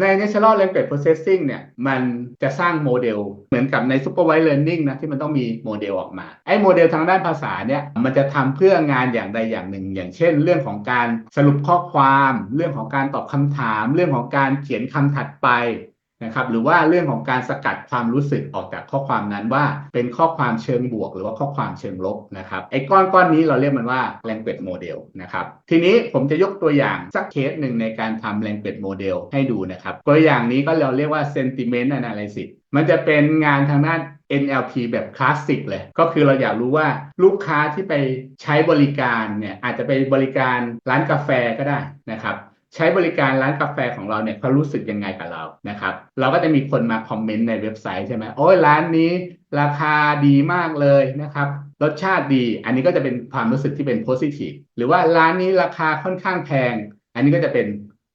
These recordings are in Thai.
ใน Natural Language Processing เนี่ยมันจะสร้างโมเดล เหมือนกับใน Supervised Learning นะที่มันต้องมีโมเดลออกมาไอ้โมเดลทางด้านภาษาเนี่ยมันจะทำเพื่องานอย่างใดอย่างหนึ่ง อย่างเช่น เรื่องของการสรุปข้อความ เรื่องของการตอบคำถาม เรื่องของการเขียนคำถัดไป นะครับหรือว่าเรื่องของการสกัดความรู้สึกออกจากข้อความนั้นว่าเป็นข้อความเชิงบวก หรือว่าข้อความเชิงลบนะครับไอ้ก้อนก้อนนี้เราเรียกมันว่า language model นะครับทีนี้ผมจะยกตัวอย่างสักเคสหนึ่งในการทำ language model ให้ดูนะครับตัวอย่างนี้ก็เราเรียกว่า sentiment analysis มันจะเป็นงานทางด้าน NLP แบบคลาสสิกเลย ก็คือเราอยากรู้ว่าลูกค้าที่ไปใช้บริการเนี่ยอาจจะไปบริการร้านกาแฟก็ได้นะครับ ใช้บริการร้านกาแฟของเราเนี่ยเขารู้สึกยังไงกับเรานะครับ เราก็จะมีคนมาคอมเมนต์ในเว็บไซต์ใช่ไหมโอ้ยร้านนี้ราคาดีมากเลยนะครับรสชาติดี อันนี้ก็จะเป็นความรู้สึกที่เป็นโพซิทีฟหรือว่าร้านนี้ราคาค่อนข้างแพง อันนี้ก็จะเป็น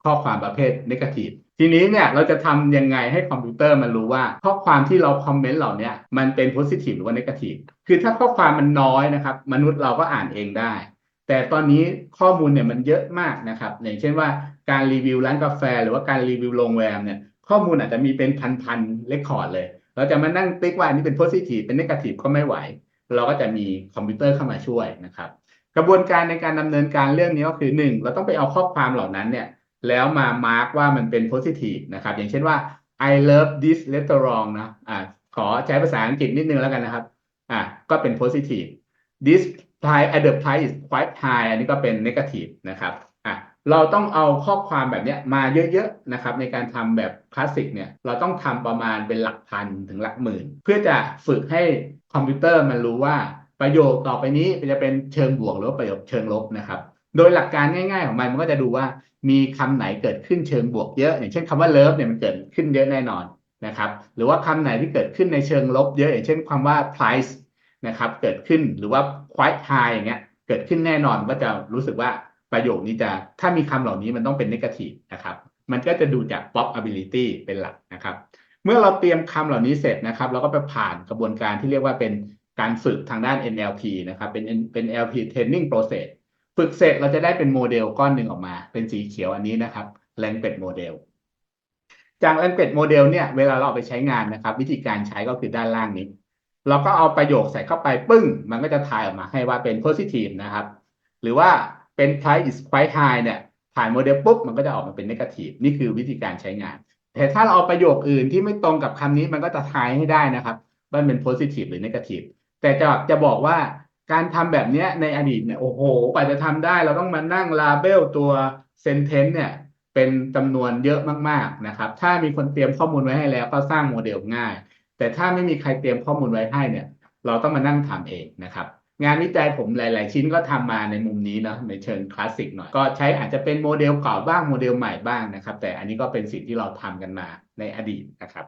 ข้อความประเภทนกาทีฟทีนี้เนี่ยเราจะทำยังไงให้คอมพิวเตอร์มันรู้ว่า ข้อความที่เราคอมเมนต์เหล่านี้มันเป็นโพซิทีฟหรือว่านกาทีฟคือถ้าข้อความมันน้อยนะครับ มนุษย์เราก็อ่านเองได้ แต่ตอนนี้ข้อมูลเนี่ยมันเยอะมากนะครับอย่างเช่นว่าการรีวิวร้านกาแฟ หรือว่าการรีวิวโรงแรมเนี่ยข้อมูลอาจจะมีเป็นพันๆเลคคอร์ดเลย เราจะมานั่งติ๊กว่าอันนี้เป็นโพซิทีฟเป็นนกาทีฟก็ไม่ไหว เราก็จะมีคอมพิวเตอร์เข้ามาช่วยนะครับ กระบวนการในการดำเนินการเรื่องนี้ก็คือ 1 เราต้องไปเอาข้อความเหล่านั้นเนี่ยแล้วมามาร์กว่ามันเป็นโพซิทีฟนะครับ อย่างเช่นว่า I love this restaurant นะอ่าขอใช้ภาษาอังกฤษนิดนึงแล้วกันนะครับอ่าก็เป็น positive this price at the price is quite high อันนี้ก็เป็น negative นะครับอะเราต้องเอาข้อความแบบนี้มาเยอะๆนะครับในการทำแบบคลาสสิกเนี่ยเราต้องทำประมาณเป็นหลักพันถึงหลักหมื่น เพื่อจะฝึกให้คอมพิวเตอร์มันรู้ว่าประโยคต่อไปนี้จะเป็นเชิงบวกหรือประโยคเชิงลบนะครับ โดยหลักการง่ายๆของมันมันก็จะดูว่ามีคำไหนเกิดขึ้นเชิงบวกเยอะอย่างเช่นคำว่าเลิฟเนี่ยมันเกิดขึ้นเยอะแน่นอนนะครับหรือว่าคำไหนที่เกิดขึ้นในเชิงลบเยอะอย่างเช่นคำว่า price นะครับ เกิดขึ้นหรือว่า quite high อย่างเงี้ยเกิดขึ้นแน่นอนก็จะรู้สึกว่าประโยคนี้จะถ้ามีคำเหล่านี้มันต้องเป็น negative นะครับ มันก็จะดูจาก probability เป็นหลักนะครับ เมื่อเราเตรียมคำเหล่านี้เสร็จนะครับ เราก็ไปผ่านกระบวนการที่เรียกว่าเป็นการฝึกทางด้าน NLP นะครับ เป็นเป็น NLP training process ฝึกเสร็จเราจะได้เป็นโมเดลก้อนหนึ่งออกมา เป็นสีเขียวอันนี้นะครับ language model จาก language model เนี่ย เวลาเราเอาไปใช้งานนะครับ วิธีการใช้ก็คือด้านล่างนี้ เราก็เอาประโยคใส่เข้าไปปึ้ง มันก็จะทายออกมาให้ว่าเป็น positive นะครับ หรือว่าเป็น price is quite high เนี่ยผ่านโมเดลปุ๊บมันก็จะออกมาเป็น negative นี่คือวิธีการใช้งาน แต่ถ้าเราเอาประโยคอื่นที่ไม่ตรงกับคำนี้มันก็จะทายให้ได้นะครับว่าเป็น positive หรือ negative แต่จะจะบอกว่าการทำแบบนี้ในอดีตเนี่ยโอ้โหกว่าจะทำได้เราต้องมานั่งลาเบลตัว sentence เนี่ยเป็นจำนวนเยอะมากๆนะครับ ถ้ามีคนเตรียมข้อมูลไว้ให้แล้วก็สร้างโมเดลง่าย แต่ถ้าไม่มีใครเตรียมข้อมูลไว้ให้เนี่ย เราต้องมานั่งทำเองนะครับ งานวิจัยผมหลาย ๆ ชิ้นก็ทำมาในมุมนี้เนาะในเชิงคลาสสิกหน่อย ก็ใช้อาจจะเป็นโมเดลเก่าบ้างโมเดลใหม่บ้างนะครับ แต่อันนี้ก็เป็นสิ่งที่เราทำกันมาในอดีตนะครับ